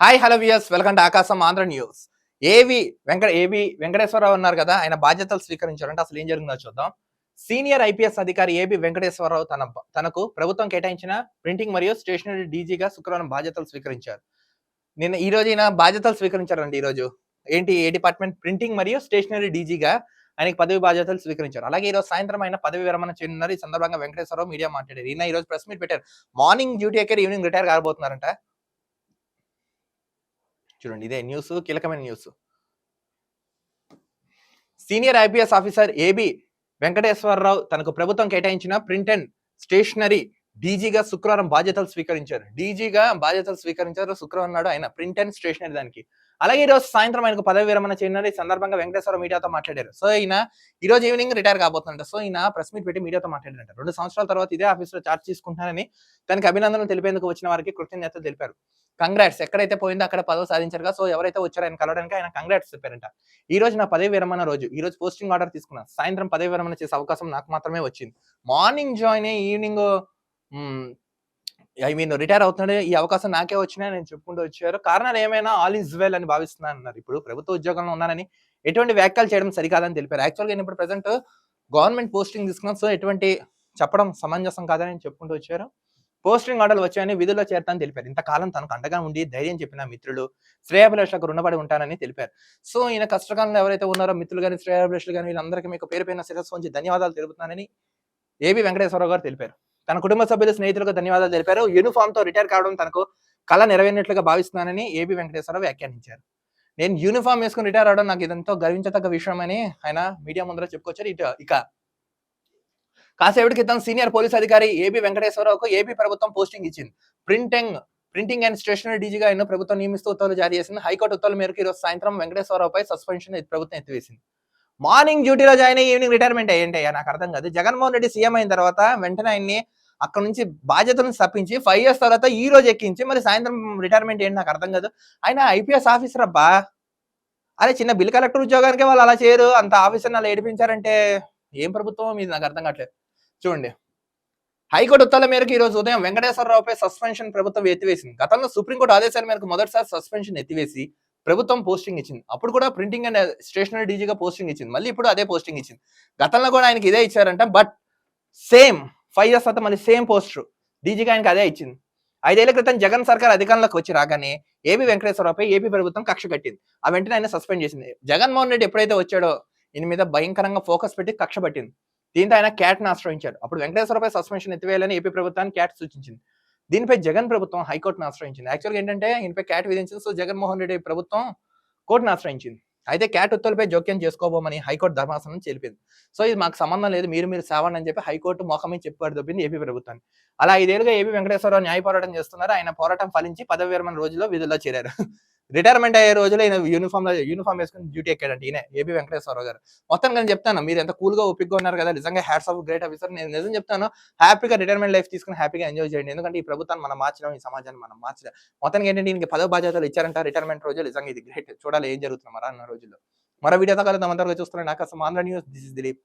Hi hello viewers welcome to Aakasam Andhra news ఏవి వెంకట ఏవి వెంకటేశ్వరరావు ఉన్నారు కదా. ఆయన బాధ్యతలు స్వీకరించారంటే అసలు ఏం జరిగిందో చూద్దాం. సీనియర్ ఐపీఎస్ అధికారి ఏబి వెంకటేశ్వరరావు తన తనకు ప్రభుత్వం కేటాయించిన ప్రింటింగ్ మరియు స్టేషనరీ డీజీగా శుక్రవారం బాధ్యతలు స్వీకరించారు. నిన్న ఈ రోజు ఈయన బాధ్యతలు స్వీకరించారండి ఈరోజు ఏంటి ఏ డిపార్ట్మెంట్ ప్రింటింగ్ మరియు స్టేషనరీ డీజీగా ఆయనకి పదవి బాధ్యతలు స్వీకరించారు. అలాగే ఈ రోజు సాయంత్రం ఆయన పదవి విరమణ చెందినారు ఈ సందర్భంగా వెంకటేశ్వరరావు మీడియా మాట్లాడారు. ఈయన ఈ రోజు ప్రెస్ మీట్ పెట్టారు. మార్నింగ్ డ్యూటీ ఎక్కడ ఈవినింగ్ రిటైర్ కాబోతున్నారంట. చూడండి. ఇదే న్యూస్ కీలకమైన news. Senior IPS officer AB Venkateswararao తనకు ప్రభుత్వం కేటాయించిన ప్రింట్ అండ్ స్టేషనరీ డీజీగా శుక్రవారం బాధ్యతలు స్వీకరించారు. డీజీగా బాధ్యతలు స్వీకరించారు శుక్రవారం నాడు ఆయన ప్రింట్ అండ్ స్టేషనరీ దానికి. అలాగే ఈ రోజు సాయంత్రం ఆయనకు పదవి విరమణ చేయనున్నారు. ఈ సందర్భంగా వెంకటేశ్వర మీడియాతో మాట్లాడారు. సో ఈయన ఈ రోజు ఈవినింగ్ రిటైర్ కాబోతుందంట సో ఈయన ప్రెస్ మీట్ పెట్టి మీడియాతో మాట్లాడారంట రెండు సంవత్సరాల తర్వాత ఇదే ఆఫీస్లో చార్జ్ తీసుకుంటున్నారని తనకి అభినందనలు తెలిపేందుకు వచ్చిన వారికి కృతజ్ఞతలు తెలిపారు. కంగ్రాట్స్. ఎక్కడైతే పోయిందో అక్కడ పదవి సాధించారుగా. సో ఎవరైతే వచ్చారో ఆయన కలవడానికి ఆయన కంగ్రాట్స్ చెప్పారంట. ఈ రోజు నా పదవి విరమణ రోజు. ఈ రోజు పోస్టింగ్ ఆర్డర్ తీసుకున్నాను. సాయంత్రం పదవి విరమణ చేసే అవకాశం నాకు మాత్రమే వచ్చింది. మార్నింగ్ జాయిన్ అయ్యి ఈవినింగ్ ఐ మీన్ రిటైర్ అవుతున్నాడు ఈ అవకాశం నాకే వచ్చినా నేను చెప్పుకుంటూ వచ్చారు. కారణాలు ఏమైనా ఆల్ ఇస్ వెల్ అని భావిస్తున్నాను అన్నారు. ఇప్పుడు ప్రభుత్వ ఉద్యోగంలో ఉన్నానని ఎటువంటి వ్యాఖ్యలు చేయడం సరికాదని తెలిపారు. యాక్చువల్గా నేను ఇప్పుడు ప్రజెంట్ గవర్నమెంట్ పోస్టింగ్ తీసుకున్నాను. సో ఎటువంటి చెప్పడం సమంజసం కాదని చెప్పుకుంటూ వచ్చారు. పోస్టింగ్ ఆర్డర్లు వచ్చాయని విధుల్లో చేరతానని తెలిపారు. ఇంతకాలం తనకు అండగా ఉండి ధైర్యం చెప్పిన మిత్రులు శ్రేయాభిలాషకు రుణపడి ఉంటానని తెలిపారు. సో ఈయన కష్టకాలంలో ఎవరైతే ఉన్నారో మిత్రులు కానీ శ్రేయాభిలాషులు కానీ వీళ్ళందరికీ మీకు పేరు పైన శిరస్సు ధన్యవాదాలు తెలుపుతున్నానని ఏబి వెంకటేశ్వరరావు గారు తెలిపారు. తన కుటుంబ సభ్యులు స్నేహితులకు ధన్యవాదాలు తెలిపారు. యూనిఫామ్తో రిటైర్ కావడం తనకు కళ నెరవేరినట్లుగా భావిస్తున్నానని ఏబి వెంకటేశ్వరరావు వ్యాఖ్యానించారు. నేను యూనిఫామ్ వేసుకుని రిటైర్ అవడం నాకు ఇదంతా గర్వించదగ్గ విషయం అని ఆయన మీడియా ముందర చెప్పుకొచ్చారు. ఇటు ఇక కాసేపటి క్రితం సీనియర్ పోలీస్ అధికారి ఏబి వెంకటేశ్వరరావుకు ఏపీ ప్రభుత్వం పోస్టింగ్ ఇచ్చింది. ప్రింటింగ్ ప్రింటింగ్ అండ్ స్టేషనరీ డీజీగా ఆయన ప్రభుత్వం నియమిస్తూ ఉత్తర్వులు జారీ చేసింది. హైకోర్టు ఉత్తర్వుల మేరకు ఈరోజు సాయంత్రం వెంకటేశ్వరరావుపై సస్పెన్షన్ ప్రభుత్వం ఎత్తివేసింది. మార్నింగ్ డ్యూటీలో జాయిన్ అయ్యి ఈవినింగ్ రిటైర్మెంట్ అయ్యండి అయ్యా? నాకు అర్థం కాదు. జగన్మోహన్ రెడ్డి సీఎం అయిన తర్వాత వెంటనే ఆయన్ని అక్కడ నుంచి బాధ్యతలను తప్పించి ఫైవ్ ఇయర్స్ తర్వాత ఈ రోజు ఎక్కించి మరి సాయంత్రం రిటైర్మెంట్ ఏంటి నాకు అర్థం కాదు. ఆయన ఐపీఎస్ ఆఫీసర్ అబ్బా! అదే చిన్న బిల్ కలెక్టర్ ఉద్యోగానికి వాళ్ళు అలా చేయరు. అంత ఆఫీసర్ని అలా ఏడిపించారంటే ఏం ప్రభుత్వం మీది నాకు అర్థం కావట్లేదు. చూడండి. హైకోర్టు ఉత్తర్వుల మేరకు ఈ రోజు ఉదయం వెంకటేశ్వరరావుపై సస్పెన్షన్ ప్రభుత్వం ఎత్తివేసింది. గతంలో సుప్రీంకోర్టు ఆదేశాల మేరకు మొదటిసారి సస్పెన్షన్ ఎత్తివేసి ప్రభుత్వం పోస్టింగ్ ఇచ్చింది. అప్పుడు కూడా ప్రింటింగ్ అండ్ స్టేషనరీ డీజీగా పోస్టింగ్ ఇచ్చింది. మళ్ళీ ఇప్పుడు అదే పోస్టింగ్ ఇచ్చింది. గతంలో కూడా ఆయనకి ఇదే ఇచ్చారంట బట్ సేమ్ ఫైవ్ ఇయర్స్ తర్వాత మళ్ళీ సేమ్ పోస్టర్ డీజీగా ఆయనకి అదే ఇచ్చింది. ఐదేళ్ళ క్రితం జగన్ సర్కార్ అధికారంలోకి వచ్చి రాగానే ఏపీ వెంకటేశ్వరరావుపై ఏపీ ప్రభుత్వం కక్ష కట్టింది. ఆ వెంటనే ఆయన సస్పెండ్ చేసింది. జగన్మోహన్ రెడ్డి ఎప్పుడైతే వచ్చాడో దీని మీద భయంకరంగా ఫోకస్ పెట్టి కక్ష పట్టింది. దీంతో ఆయన క్యాట్ను ఆశ్రయించారు ఆశ్రయించాడు. అప్పుడు వెంకటేశ్వరపై సస్పెన్షన్ ఎత్తివేయాలని ఏపీ ప్రభుత్వాన్ని క్యాట్ సూచించింది. దీనిపై జగన్ ప్రభుత్వం హైకోర్టును ఆశ్రయించింది. యాక్చువల్గా ఏంటంటే ఈయనపై క్యాట్ విధించింది. సో జగన్మోహన్ రెడ్డి ప్రభుత్వం కోర్టును ఆశ్రయించింది. అయితే క్యాట్ ఉత్తర్వులపై జోక్యం చేసుకోబోమని హైకోర్టు ధర్మాసనం తెలిపింది సో ఇది మాకు సంబంధం లేదు. మీరు మీరు సేవండి అని చెప్పి హైకోర్టు మొఖమే చెప్పాడు దొబ్బింది ఏపీ ప్రభుత్వాన్ని. అలా ఐదేళ్ళుగా ఏపీ వెంకటేశ్వరరావు న్యాయ పోరాటం చేస్తున్నారు. ఆయన పోరాటం ఫలించి పదవి విరమణ రోజుల్లో విధుల్లో చేరారు. రిటైర్మెంట్ అయ్యే రోజులో ఈయన యూనిఫామ్ యూనిఫామ్ వేసుకుని డ్యూటీ ఎక్కాడంటే ఈయన ఏపీ వెంకటేశ్వరరావు గారు. మొత్తం నేను చెప్తాను మీరు ఎంత కూల్గా ఒప్పిగ్గా ఉన్నారు కదా నిజంగా హ్యాట్స్ ఆఫ్ గ్రేట్ ఆఫీసర్ నేను నిజం చెప్తాను హ్యాపీగా రిటైర్మెంట్ లైఫ్ తీసుకుని హ్యాపీగా ఎంజాయ్ చేయండి. ఎందుకంటే ఈ ప్రభుత్వాన్ని మనం మార్చడం ఈ సమాజాన్ని మనం మార్చడం. మొత్తానికి ఏంటంటే ఈయనకి పదవ బాధ్యతలు ఇచ్చారంట రిటైర్మెంట్ రోజు. నిజంగా ఇది గ్రేట్ చూడాలి ఏం జరుగుతుంది మరో అన్న రోజుల్లో. మరో వీడియోతో కలుద్దాం. అందరూ చూస్తున్నాను నాకు అసలు Andhra news this is Dilip